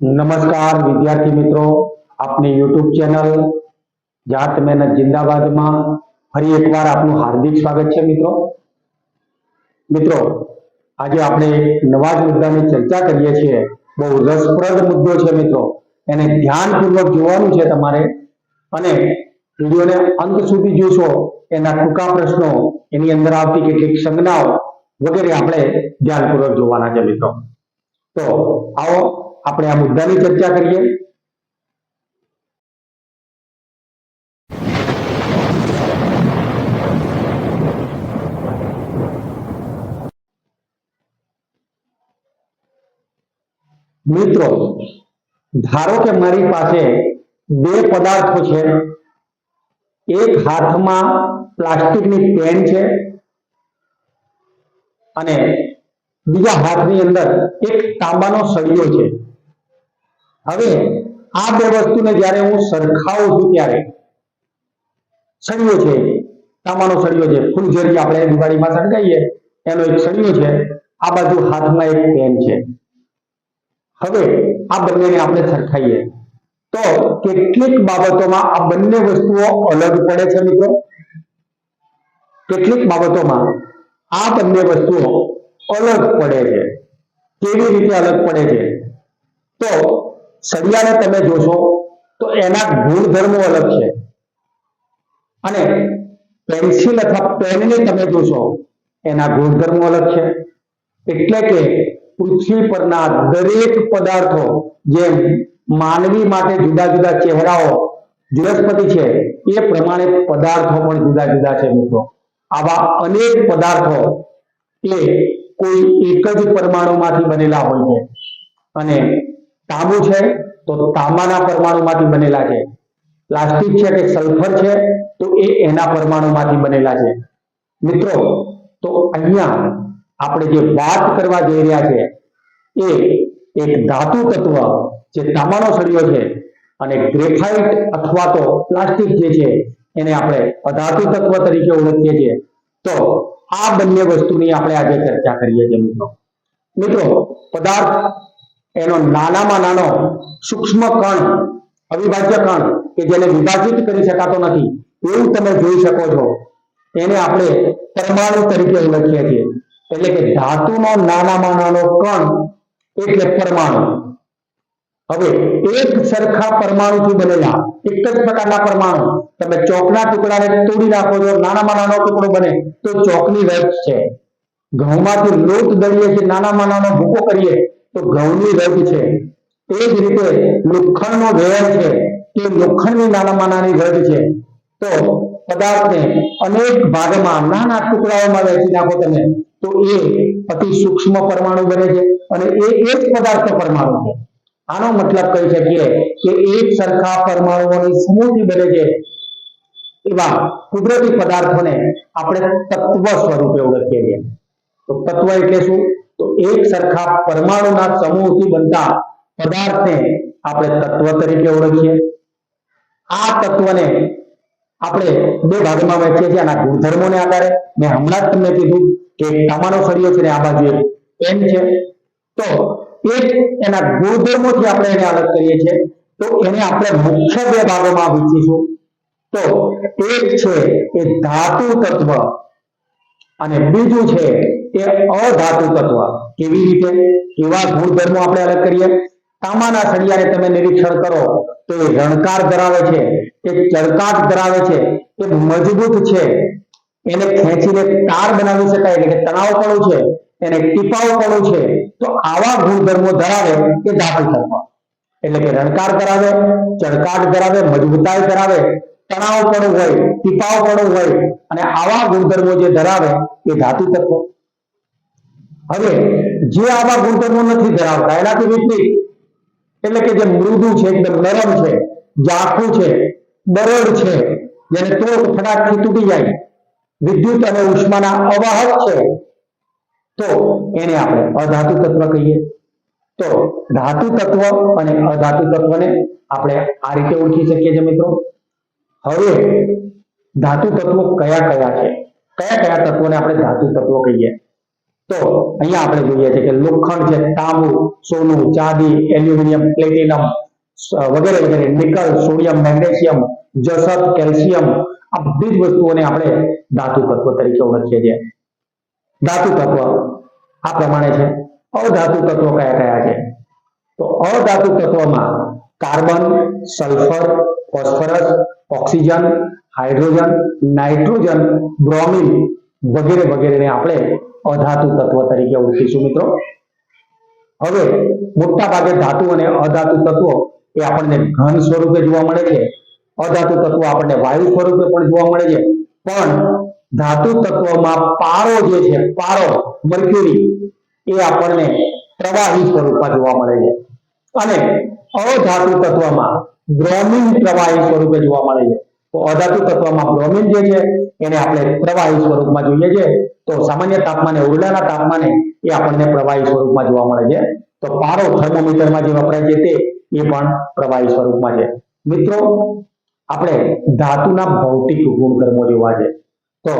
નમસ્કાર વિદ્યાર્થી મિત્રો, આપની યુટ્યુબ ચેનલ જાત મહેનત જિંદાબાદમાં ફરી એકવાર આપનું હાર્દિક સ્વાગત છે મિત્રો. મિત્રો, આજે આપણે નવા જ મુદ્દાની ચર્ચા કરીએ છીએ. બહુ રસપ્રદ મુદ્દો છે મિત્રો. એને ધ્યાનપૂર્વક જોવાનું છે તમારે. અને વિડીયોને અંત સુધી જોશો, એના ટૂંકા પ્રશ્નો, એની અંદર આવતી કેટલીક સંજ્ઞાઓ વગેરે આપણે ધ્યાનપૂર્વક જોવાના છે મિત્રો. તો આવો આપણે આ મુદ્દાની ચર્ચા કરીએ. મિત્રો, ધારો કે મારી પાસે બે પદાર્થો છે. એક હાથમાં પ્લાસ્ટિકની પેન છે અને બીજા હાથની અંદર એક તાંબાનો સળિયો છે. હવે આ બે વસ્તુને જ્યારે હું સરખાવું છું ત્યારે, સળિયો છે તામાનો સળિયો છે ફૂલઝરી આપણે દિવાળીમાં સળગાવીએ, એનો એક સળિયો છે, આ બાજુ હાથમાં એક પેન છે. હવે આ બંનેને આપણે સરખાઈએ તો કેટલીક બાબતોમાં આ બંને વસ્તુઓ અલગ પડે છે મિત્રો? કેટલીક બાબતોમાં આ બંને વસ્તુઓ અલગ પડે છે. કેવી રીતે અલગ પડે છે? તો સળિયાને તમે જોશો તો એના ગુણધર્મો અલગ છે. અને પેન્સિલ અથવા પેનને તમે જોશો, એના ગુણધર્મો અલગ છે. એટલે કે પૃથ્વી પરના દરેક પદાર્થો જેમ માનવી માટે જુદા જુદા ચહેરાઓ બૃહસ્પતિ છે, એ પ્રમાણે પદાર્થો પણ જુદા જુદા છે મિત્રો. આવા અનેક પદાર્થો એ કોઈ એક જ પરમાણુમાંથી બનેલા હોય છે. અને તાંબુ છે, તો તાંબાના પરમાણુમાંથી બનેલા છે. પ્લાસ્ટિક છે કે સલ્ફર છે, તો એ એના પરમાણુમાંથી બનેલા છે. મિત્રો, તો અહીંયા આપણે જે વાત કરવા જઈ રહ્યા છે, એ એક ધાતુ તત્વ જે તાંબાનો સળિયો છે અને ગ્રેફાઇટ અથવા તો પ્લાસ્ટિક જે છે, એને આપણે અધાતુ તત્વ તરીકે ઓળખીએ છીએ. તો આ બંને વસ્તુની આપણે આજે ચર્ચા કરીએ છીએ મિત્રો. મિત્રો, પદાર્થ એનો નાનામાં નાનો સૂક્ષ્મ કણ, અવિભાજ્ય કણ કે જેને વિભાજિત કરી શકાતો નથી, એવું તમે જોઈ શકો છો. એને આપણે પરમાણુ તરીકે ઓળખીએ છીએ. એટલે કે ધાતુનો નાનામાં નાનો કણ એટલે પરમાણુ. હવે એક સરખા પરમાણુથી બનેલા, એક જ પ્રકારના પરમાણુ, તમે ચોકના ટુકડાને તોડી નાખો છો નાનામાં નાનો ટુકડો બને, તો ચોકની રજ છે. ઘઉંમાંથી લોટ દળીએ છીએ નાનામાં નાનો ભૂકો કરીએ તો ઘઉંની રજ છે. એ જ રીતે લોખંડનો વેર છે તે લોખંડની નાનામાં નાની રજ છે. તો પદાર્થને અનેક ભાગમાં નાના ટુકડાઓમાં વહેંચી નાખો તમે, તો એ અતિ સૂક્ષ્મ પરમાણુ બને છે અને એ એક પદાર્થ પરમાણુ છે. આનો મતલબ કહી શકીએ કે એક સરખા પરમાણુઓની સમૂહથી બને છે. એવા કુદરતી પદાર્થોને આપણે તત્વ સ્વરૂપે ઓળખીએ છીએ. તો તત્વ એટલે શું? તો એક સરખા પરમાણુના સમૂહથી બનતા પદાર્થને આપણે તત્વ તરીકે ઓળખીએ. આ તત્વને આપણે બે ભાગમાં વહેંચીએ છીએ. આના ગુણધર્મોને આધારે. મેં હમણાં જ તમને કીધું કે તમારો તાંબાનો છે ને આ બાજુ એક છે. તો એક એના ગુણધર્મોથી આપણે એને અલગ કરીએ છીએ. તો એને આપણે મુખ્ય બે ભાગોમાં વહેંચીશું. તો એક છે એ ધાતુ તત્વ અને બીજું છે એ અધાતુ તત્વ. કેવી રીતે? કેવા ગુણધર્મો આપણે અલગ કરીએ? તાંબાના સળિયાને તમે નિરીક્ષણ કરો તો એ રણકાર ધરાવે છે, એ ચળકાટ ધરાવે છે, એ મજબૂત છે. એને ખેંચીને તાર બનાવી શકાય એટલે કે તણાવપણું છે, એને ટીપાવપણું છે. તો આવા ગુણધર્મો ધરાવે એ ધાતુ તત્વ. એટલે કે રણકાર ધરાવે, ચળકાટ ધરાવે, મજબૂતાઈ ધરાવે તણાવપણું હોય ટીપાવપણું હોય, અને આવા ગુણધર્મો જે ધરાવે એ ધાતુ તત્વ. હવે જે આવા ગુણધર્મો નથી ધરાવતા, એનાથી વિપરીત, એટલે કે જે મૃદુ છે, એકદમ નરમ છે જાખું છે, બરડ છે, જેને તોડ ફટાકથી તૂટી જાય, વિદ્યુત અને ઉષ્માના અવાહક છે, તો એને આપણે અધાતુ તત્વ કહીએ. તો ધાતુ તત્વ અને અધાતુ તત્વને આપણે આ રીતે ઓળખી શકીએ છીએ મિત્રો. હવે ધાતુ તત્વો કયા કયા છે? કયા કયા તત્વોને આપણે ધાતુ તત્વો કહીએ? તો અહીંયા આપણે જોઈએ છે કે લોખંડ છે, તાંબુ, સોનું, ચાંદી, એલ્યુમિનિયમ, પ્લેટિનમ વગેરે વગેરે, નિકલ, સોડિયમ, મેગ્નેશિયમ, જસત, કેલ્શિયમ, આ બધી જ વસ્તુઓને આપણે ધાતુ તત્વ તરીકે ઓળખીએ છીએ. ધાતુ તત્વ આ પ્રમાણે છે. અધાતુ તત્વો કયા કયા છે? તો અધાતુ તત્વમાં carbon, sulphur, phosphorus, oxygen, hydrogen, nitrogen, bromine વગેરે વગેરેને આપણે અધાતુ તત્વ તરીકે ઓળખીશું મિત્રો. હવે મોટા ભાગે ધાતુ અને અધાતુ તત્વો એ આપણને ઘન સ્વરૂપે જોવા મળે છે. અધાતુ તત્વો આપણને વાયુ સ્વરૂપે પણ જોવા મળે છે. પણ ધાતુ તત્વમાં પારો જે છે, પારો, મર્ક્યુરી, એ આપણને પ્રવાહી સ્વરૂપમાં જોવા મળે છે. અને અધાતુ તત્વમાં બ્રોમિન પ્રવાહી સ્વરૂપે જોવા મળે છે. તો અધાતુ તત્વમાં બ્રોમિન જે છે, એને આપણે પ્રવાહી સ્વરૂપમાં જોઈએ છે. તો સામાન્ય તાપમાને ઉરડાના તાપમાને એ આપણને પ્રવાહી સ્વરૂપમાં જોવા મળે છે. તો પારો થર્મોમીટરમાં જે વપરાય છે તે એ પણ પ્રવાહી સ્વરૂપમાં છે. મિત્રો, આપણે ધાતુના ભૌતિક ગુણધર્મો જોવા છે. તો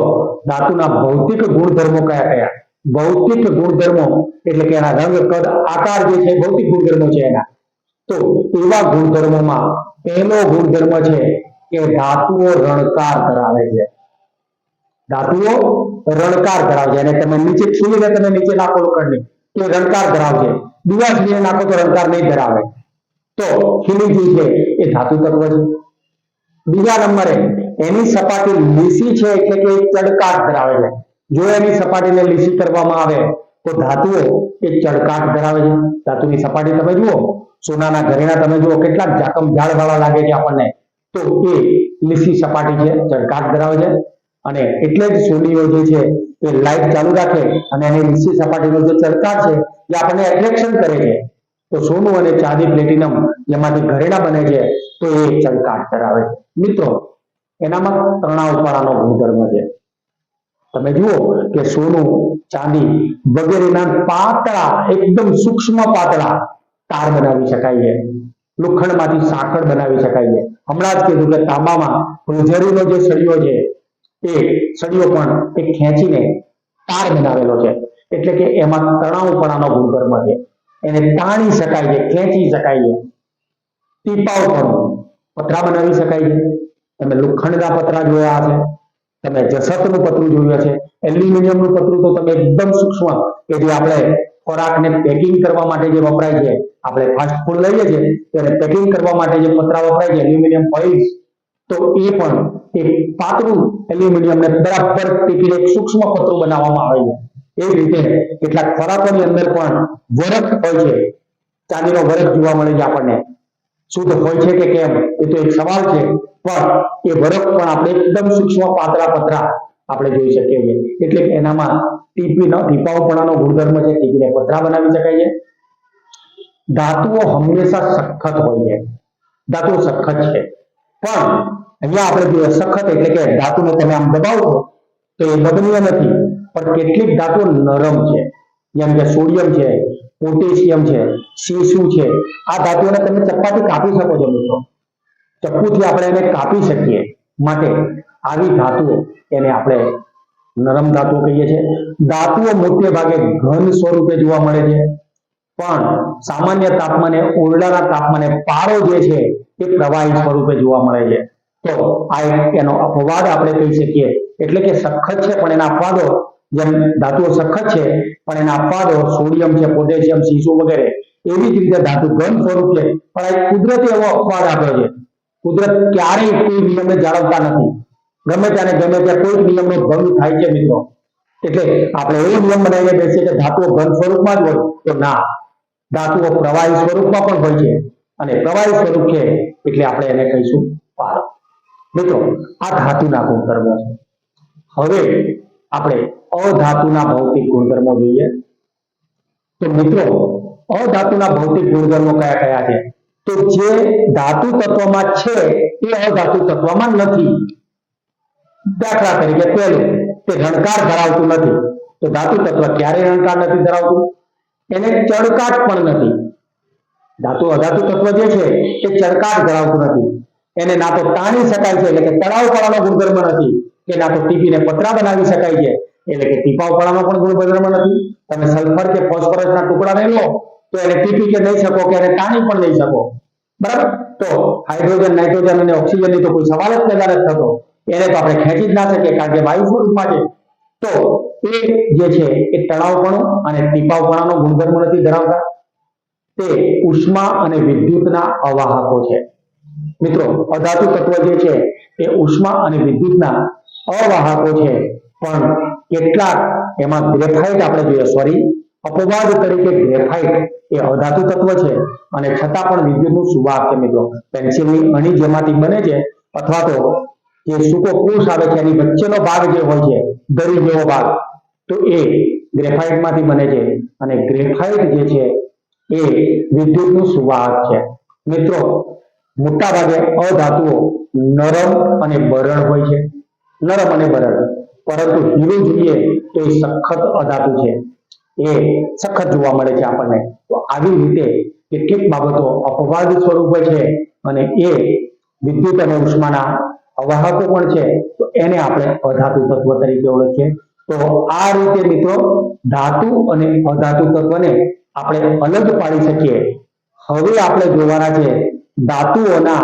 ધાતુના ભૌતિક ગુણધર્મો કયા કયા? ભૌતિક ગુણધર્મો એટલે કે એના રંગ, કદ, આકાર જે છે, ભૌતિક ગુણધર્મો છે એના. તો એવા ગુણધર્મોમાં પહેલો ગુણધર્મ છે કે ધાતુઓ રણકાર ધરાવે છે. ધાતુઓ રણકાર ધરાવે છે. અને તમે નીચે ખીલીને તમે નીચે નાખો લોખંડની. તો એ રણકાર ધરાવશે. દીવાસ ખીલીને નાખો તો રણકાર નહીં ધરાવે. તો ખીલી જે છે, એ ધાતુ તત્વ છે. બીજા નંબરે, એની સપાટી લીસી છે એટલે કે એ ચડકાટ ધરાવે છે. જો એની સપાટીને લીસી કરવામાં આવે, તો ધાતુઓ એ ચડકાટ ધરાવે છે. ધાતુની સપાટી તમે જુઓ, સોનાના ઘરેણા તમે જુઓ, કેટલાક જાકમ ઝાડ વાળા લાગે છે આપણને. તો એ લીસી સપાટી છે ચડકાટ ધરાવે છે. અને એટલે જ સોડીઓ જે છે, એ લાઈટ ચાલુ રાખે અને એની લીસી સપાટીનો જે ચળકાટ છે, એ આપણને એટ્રેક્શન કરે છે. તો સોનું અને ચાંદી પ્લેટિનમ જેમાંથી ઘરેણા બને છે, તો એ ચળકાટ ધરાવે છે. મિત્રો, એનામાં તણાવવાળાનો ગુણધર્મ છે. તમે જુઓ કે સોનું, ચાંદી વગેરેના પાતળા, એકદમ સૂક્ષ્મ પાતળા તાર બનાવી શકાય છે. લોખંડમાંથી સાંકળ બનાવી શકાય છે. હમણાં જ કીધું કે તાંબામાં ભુજરીનો જે સળિયો છે, એ સળિયો પણ એ ખેંચીને તાર બનાવેલો છે. એટલે કે એમાં તણાવપણાનો ગુણધર્મ છે. એને તાણી શકાય છે, ખેંચી શકાય છે. પણ પતરા બનાવી શકાય છે. તમે લોખંડના પતરા જોયા છે તમે જસતનું પતરું જોયું છે એલ્યુમિનિયમનું પતરું તો તમે એકદમ સૂક્ષ્મ. કે જે આપણે ખોરાકને પેકિંગ કરવા માટે જે વપરાય છે, આપણે ફાસ્ટ ફૂડ લઈએ છીએ, ત્યારે પેકિંગ કરવા માટે જે પતરા વપરાય છે એલ્યુમિનિયમ ફોઇલ્સ તો એ પણ એક પાતળું એલ્યુમિનિયમને બરાબર ટીપીને એક સૂક્ષ્મ પતરું બનાવવામાં આવે છે. એ રીતે કેટલાક ખોરાકોની અંદર પણ વરખ હોય છે. ચાંદીનો વરખ જોવા મળે છે આપણને. શુદ્ધ હોય છે કે કેમ? એ તો એક સવાલ છે. પણ એ વરખ પણ આપણે એકદમ સૂક્ષ્મ પાતળા પતરા આપણે જોઈ શકીએ છીએ. એટલે એનામાં ટીપીનો ટીપાઓપણાનો ગુણધર્મ છે, ટીપીને પતરા બનાવી શકાય છે. ધાતુઓ હંમેશા સખત હોય છે. ધાતુઓ સખત છે. પણ અહીંયા આપણે જોઈએ સખત એટલે કે ધાતુને તમે આમ દબાવો તો એ દબનીય નથી, પણ કેટલીક ધાતુઓ નરમ છે. જેમ કે સોડિયમ છે, પોટેશિયમ છે સીસુ છે. આ ધાતુઓને તમે ચપ્પાથી કાપી શકો છો મિત્રો. ચપ્પુથી આપણે એને કાપી શકીએ માટે આવી ધાતુઓ એને આપણે નરમ ધાતુ કહીએ છીએ. ધાતુઓ મોટે ભાગે ઘન સ્વરૂપે જોવા મળે છે. પણ સામાન્ય તાપમાને, ઓરડાના તાપમાને પારો જે છે એ પ્રવાહી સ્વરૂપે જોવા મળે છે. તો આ એનો અપવાદ આપણે કહી શકીએ. એટલે કે સખત છે, પણ એના અપવાદો, જેમ ધાતુઓ સખત છે, પણ એના અપવાદો સોડિયમ છે, પોટેશિયમ સીસુ વગેરે, એવી જ રીતે ધાતુ ઘન સ્વરૂપ છે. પણ આ કુદરતી એવો અપવાદ આપ્યો છે. કુદરત ક્યારેય કોઈ નિયમને જાળવતા નથી. ગમે ત્યારે ગમે ત્યાં કોઈ નિયમનો ભંગ થાય છે મિત્રો. એટલે આપણે એવો નિયમ બનાવીને બેસીએ કે ધાતુઓ ઘન સ્વરૂપમાં જ હોય. તો ના, ધાતુઓ પ્રવાહી સ્વરૂપમાં પણ હોય છે. અને પ્રવાહી સ્વરૂપ છે એટલે આપણે એને કહીશું પાર. મિત્રો, આ ધાતુના ગુણધર્મો છે. હવે આપણે અધાતુના ભૌતિક ગુણધર્મો જોઈએ. તો મિત્રો, અધાતુના ભૌતિક ગુણધર્મો કયા કયા છે? તો જે ધાતુ તત્વમાં છે એ અધાતુ તત્વમાં નથી. દાખલા તરીકે પહેલું તે રણકાર ધરાવતું નથી. તો ધાતુ તત્વ ક્યારે રણકાર નથી ધરાવતું? એને ચડકાટ પણ નથી. ધાતુ અધાતુ તત્વ જે છે, એ ચડકાટ ધરાવતું નથી. એને ના તો તાણી શકાય છે, એટલે કે તળાવ પડવાનો ગુણધર્મ નથી. કે ના તો ટીપીને પતરા બનાવી શકાય છે, એટલે કે ટીપાવપણાનો પણ ગુણધર્મ નથી. તમે સલ્ફર કે ફોસ્ફરસના ટુકડા લઈ લો, તો એને ટીપી કે દઈ શકો, કે એને તાણી પણ નહીં શકો. બરાબર? તો હાઇડ્રોજન, નાઇટ્રોજન અને ઓક્સિજનની તો કોઈ સવાલ જ પેદા નથી થતો. એને તો આપણે ખેંચી જ ના શકીએ, કારણ કે વાયુ સ્વરૂપમાં છે તો એ જે છે, એ તણાવપણું અને ટીપાવપણાનો ગુણધર્મ નથી ધરાવતા. તે ઉષ્મા અને વિદ્યુતના અવાહકો છે. મિત્રો, અધાતુ તત્વ જે છે, એ ઉષ્મા અને વિદ્યુતના અવાહકો છે. પણ કેટલાક એમાં ગ્રેફાઇટ આપણે જોઈએ, સોરી, અપવાદ તરીકે ગ્રેફાઇટ એ અધાતુ તત્વ છે. અને છતાં પણ વિદ્યુતનું સુવાહક છે, મિત્રો. પેન્સિલની અણી જેમાંથી બને છે, અથવા તો જે સૂકો કોષ આવે છે, એની વચ્ચેનો ભાગ જે હોય છે, દરી જેવો ભાગ. તો એ ગ્રેફાઇટમાંથી બને છે અને ગ્રેફાઇટ જે છે એ વિદ્યુતનું સુવાહક છે. મિત્રો મોટા ભાગે અધાતુઓ નરમ અને બરડ હોય છે. નરમ અને બરડ. પરંતુ હીરો જોઈએ તો એ સખત અધાતુ છે. એ સખત જોવા મળે છે આપણને. તો આવી રીતે કેટલીક બાબતો અપવાદ સ્વરૂપે છે અને એ વિદ્યુત અને ઉષ્માના અવાહકો પણ છે, તો એને આપણે અધાતુ તત્વ તરીકે ઓળખીએ. તો આ રીતે મિત્રો, ધાતુ અને અધાતુ તત્વને આપણે અલગ પાડી શકીએ. હવે આપણે જોવાના છે, ધાતુઓના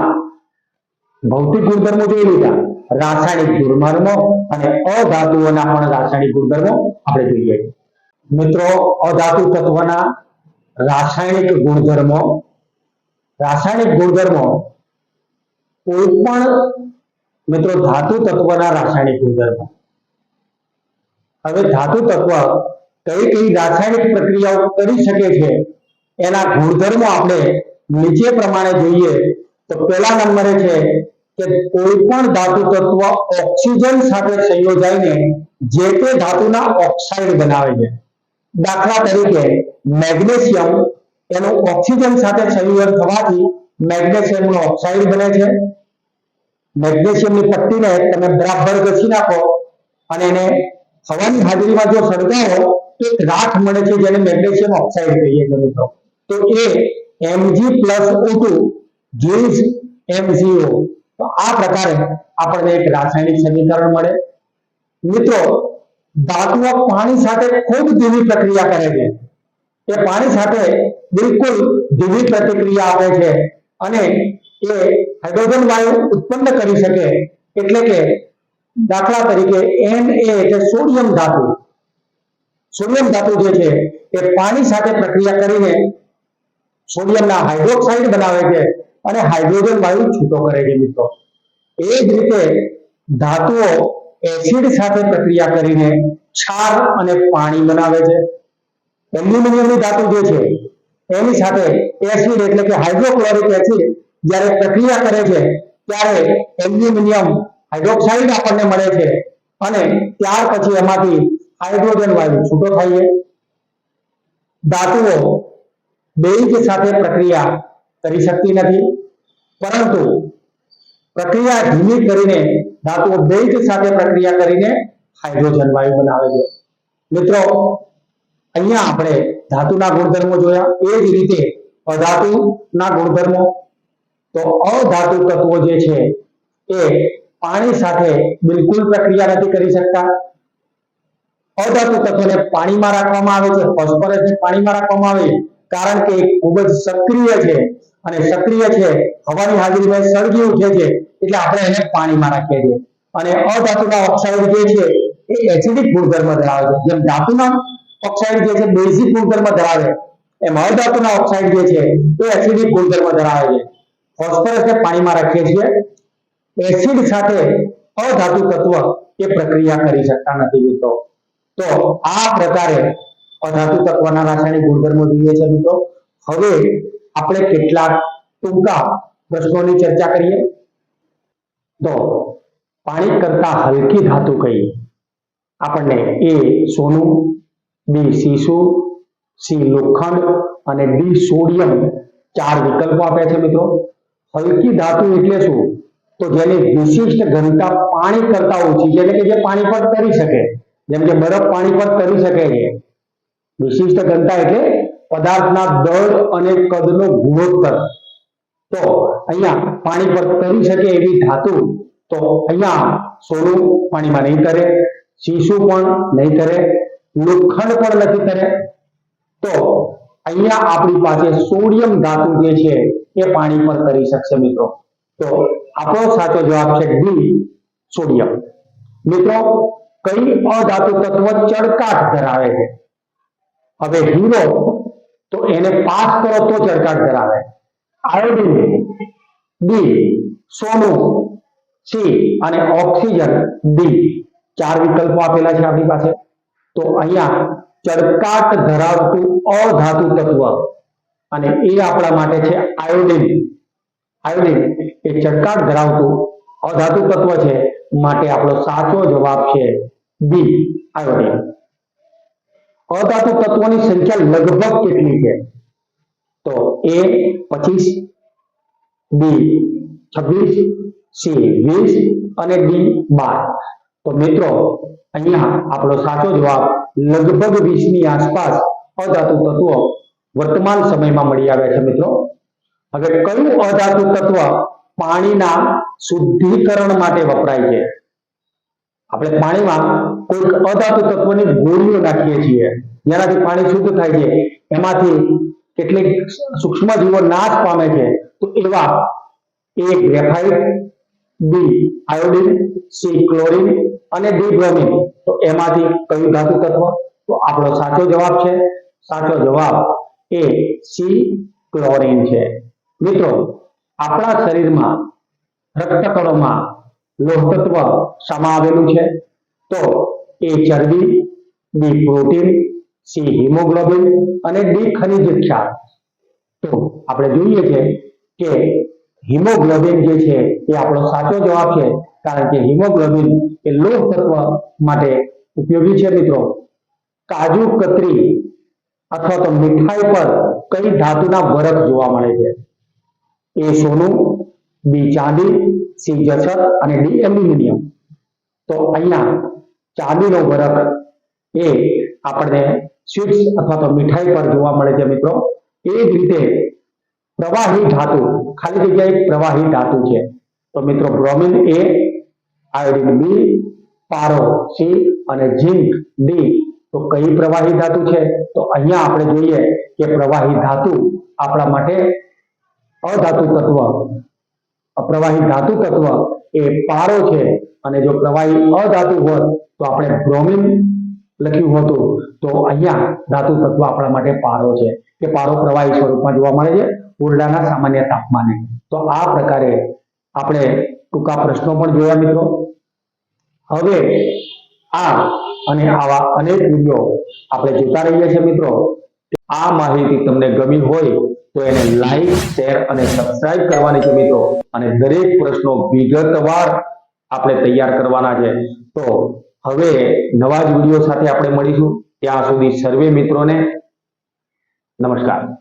ભૌતિક ગુણધર્મો જોઈ લીધા. રાસાયણિક ગુણધર્મો અને અધાતુઓના પણ રાસાયણિક ગુણધર્મો આપણે જોઈએ. મિત્રો, અધાતુ તત્વના રાસાયણિક ગુણધર્મો રાસાયણિક ગુણધર્મો કોઈ પણ મિત્રો, ધાતુ તત્વના રાસાયણિક ગુણધર્મો. હવે ધાતુ તત્વ કઈ કઈ રાસાયણિક પ્રક્રિયાઓ કરી શકે છે, એના ગુણધર્મો આપણે નીચે પ્રમાણે જોઈએ, તો પહેલા નંબરે છે કે કોઈ પણ ધાતુ તત્વ ઓક્સિજન સાથે સંયોજાઈને જે તે ધાતુના ઓક્સાઇડ બનાવે છે. દાખલા તરીકે, મેગ્નેશિયમ એનું ઓક્સિજન સાથે સંયોજન થવાથી મેગ્નેશિયમનો ઓક્સાઇડ બને છે મેગ્નેશિયમની પટ્ટીને તમે બરાબર ઘસી નાખો અને એને હવાની હાજરીમાં જો સળગાવો, તો એક રાખ મળે છે જેને મેગ્નેશિયમ ઓક્સાઇડ કહીએ છીએ મિત્રો. તો એ Mg O2 gives MgO તો આ પ્રકારે આપણને એક રાસાયણિક સમીકરણ મળે. મિત્રો ધાતુઓ પાણી સાથે ખૂબ ધીમી પ્રક્રિયા કરે છે. એ પાણી સાથે બિલકુલ ધીમી પ્રતિક્રિયા આપે છે. અને એ હાઇડ્રોજન વાયુ ઉત્પન્ન કરી શકે એટલે કે દાખલા તરીકે Na એટલે સોડિયમ ધાતુ. સોડિયમ ધાતુ જે છે એ પાણી સાથે પ્રક્રિયા કરીને સોડિયમના હાઇડ્રોક્સાઇડ બનાવે છે અને હાઇડ્રોજન વાયુ છૂટો કરે છે મિત્રો. એ જ રીતે ધાતુઓ એસિડ સાથે પ્રક્રિયા કરીને ક્ષાર અને પાણી બનાવે છે. એલ્યુમિનિયમની ધાતુ જે છે એની સાથે એસિડ એટલે કે હાઇડ્રોક્લોરિક એસિડ જ્યારે પ્રક્રિયા કરે છે, ત્યારે એલ્યુમિનિયમ હાઇડ્રોક્સાઇડ આપણને મળે છે અને ત્યાર પછી એમાંથી હાઇડ્રોજન વાયુ છૂટો થાય છે. ધાતુઓ બેઝ સાથે પ્રક્રિયા કરી શકતી નથી, પરંતુ પ્રક્રિયા ધીમી કરીને ધાતુઓ બેઝ સાથે પ્રક્રિયા કરીને હાઇડ્રોજન વાયુ બનાવે છે. મિત્રો, અહીંયા આપણે ધાતુના ગુણધર્મો જોયા. એ જ રીતે અધાતુના ગુણધર્મો તો અધાતુ તત્વો જે છે એ પાણી સાથે બિલકુલ પ્રક્રિયા નથી કરી શકતા. અધાતુ તત્વોને પાણીમાં રાખવામાં આવે છે, ફોસ્ફરસને પાણીમાં રાખવામાં આવે છે, કારણ કે ખૂબ જ સક્રિય છે અને સક્રિય છે, હવાની હાજરીમાં સળગી ઉઠે છે, એટલે આપણે એને પાણીમાં રાખીએ છીએ. અને અધાતુના ઓક્સાઇડ જે છે એ એસિડિક ગુણધર્મ ધરાવે છે. જેમ ધાતુના ઓક્સાઇડ જે છે, બેઝિક ગુણધર્મ ધરાવે એમ અધાતુના ઓક્સાઇડ જે છે એ એસિડિક ગુણધર્મ ધરાવે છે. ફોસ્ફરસને પાણીમાં રાખીએ છીએ. એસિડ સાથે અધાતુ તત્વ એ પ્રક્રિયા કરી શકતા નથી મિત્રો. તો આ પ્રકારે અધાતુ તત્વના રાસાયણિક ગુણધર્મો જોઈએ છે મિત્રો. હવે આપણે કેટલાક ટૂંકા પ્રશ્નોની ચર્ચા કરીએ. તો પાણી કરતા હલકી ધાતુ કઈ? આપણને એ સોનું, બી સીસુ સી લોખંડ અને ડી સોડિયમ ચાર વિકલ્પો આપ્યા છે મિત્રો. હલકી ધાતુ એટલે શું? તો જેની વિશિષ્ટ ઘનતા પાણી કરતા ઓછી એટલે કે જે પાણી પર તરી શકે, જેમ કે બરફ પાણી પર તરી શકે છે. વિશિષ્ટ ઘનતા એટલે પદાર્થના દળ અને કદનો ગુણોત્તર. તો અહીંયા પાણી પર તરી શકે એવી ધાતુ, તો અહીંયા સોનું પાણીમાં નહીં તરે શીશુ પણ નહીં કરે, લોખંડ પણ નથી કરે. તો અહીંયા આપણી પાસે સોડિયમ ધાતુ જે છે એ પાણી પર કરી શકશે મિત્રો. તો આપણો સાચો જવાબ છે ડી, સોડિયમ. મિત્રો, કઈ અધાતુ તત્વ ચળકાટ ધરાવે છે? હવે હીરો, તો એને પાસ કરો તો ચળકાટ ધરાવે. આયોડિન ડી સોનું, સી અને ઓક્સિજન, ડી. ચાર વિકલ્પો આપેલા છે આપણી પાસે. તો અહીંયા ચળકાટ ધરાવતું અધાતુ તત્વ અને એ આપણા માટે છે આયોડિન. આયોડિન એ ચટકાટ ધરાવતું અધાતુ તત્વ છે, માટે આપણો સાચો જવાબ છે બી, આયોડિન. અધાતુ તત્વોની સંખ્યા લગભગ કેટલી છે? તો એ પચીસ, બી છવ્વીસ, સી વીસ અને ડી બાર. તો મિત્રો, અહીંયા આપણો સાચો જવાબ લગભગ વીસની આસપાસ અધાતુ તત્વો વર્તમાન સમયમાં મળી આવ્યા છે મિત્રો. હવે કયું અધાતુ તત્વ પાણીના શુદ્ધિકરણ માટે વપરાય છે? આપણે પાણીમાં કોઈક અધાતુ તત્વની ગોળીઓ નાખીએ છીએ. જેનાથી પાણી શુદ્ધ થાય છે. એમાંથી કેટલીક સૂક્ષ્મ જીવો નાશ પામે છે. તો એવા A graphite, B iodine, C chlorine અને ડી બ્રોમિન. તો એમાંથી કયું ધાતુ તત્વ? તો આપણો સાચો જવાબ છે. સાચો જવાબ એ સી ક્લોરિન છે. મિત્રો, આપણા શરીરમાં રક્તકણોમાં લોહ શામાં છે. તો એ ચરબી, બી પ્રોટીન, સી હિમોગ્લોબિન અને ડી ખનિજ ક્ષાર. તો આપણે જોઈએ છે કે હિમોગ્લોબિન જે છે એ આપણો સાચો જવાબ છે, કારણ કે હિમોગ્લોબિન એ લોહ તત્વ માટે ઉપયોગી છે મિત્રો. કાજુ કતરી અથવા તો મીઠાઈ પર કઈ ધાતુના વરખ જોવા મળે છે? એ સોનું, બી ચાંદી, સી જસર અને ડી એલ્યુમિનિયમ. તો અહીંયા ચાંદીનો વરખ એ આપણને સ્વીટ્સ અથવા તો મીઠાઈ પર જોવા મળે છે મિત્રો. એ જ રીતે પ્રવાહી ધાતુ, ખાલી જગ્યાએ પ્રવાહી ધાતુ છે. તો મિત્રો બ્રોમિન એ, આયોડિન બી, પારો સી અને ઝીંક ડી તો કઈ પ્રવાહી ધાતુ છે? તો અહીંયા આપણે જોઈએ કે પ્રવાહી ધાતુ આપણા માટે અધાતુ તત્વ. પ્રવાહી ધાતુ તત્વ એ પારો છે અને જો પ્રવાહી અધાતુ હોત તો આપણે બ્રોમિન લખ્યું હતું. તો અહીંયા ધાતુ તત્વ આપણા માટે પારો છે. કે પારો પ્રવાહી સ્વરૂપમાં જોવા મળે છે ઓરડાના સામાન્ય તાપમાને. તો આ પ્રકારે આપણે ટૂંકા પ્રશ્નો પણ જોયા મિત્રો. હવે આ અને આવા અનેક વીડિયો આપણે જોતા રહીએ છીએ મિત્રો. આ માહિતી તમને ગમી હોય તો એને લાઈક શેર અને સબસ્ક્રાઇબ કરવાની છે મિત્રો. અને દરેક પ્રશ્નો વિગતવાર આપણે તૈયાર કરવાના છે. તો હવે નવા જ વીડિયો સાથે આપણે મળીશું. ત્યાં સુધી સર્વે મિત્રોને નમસ્કાર.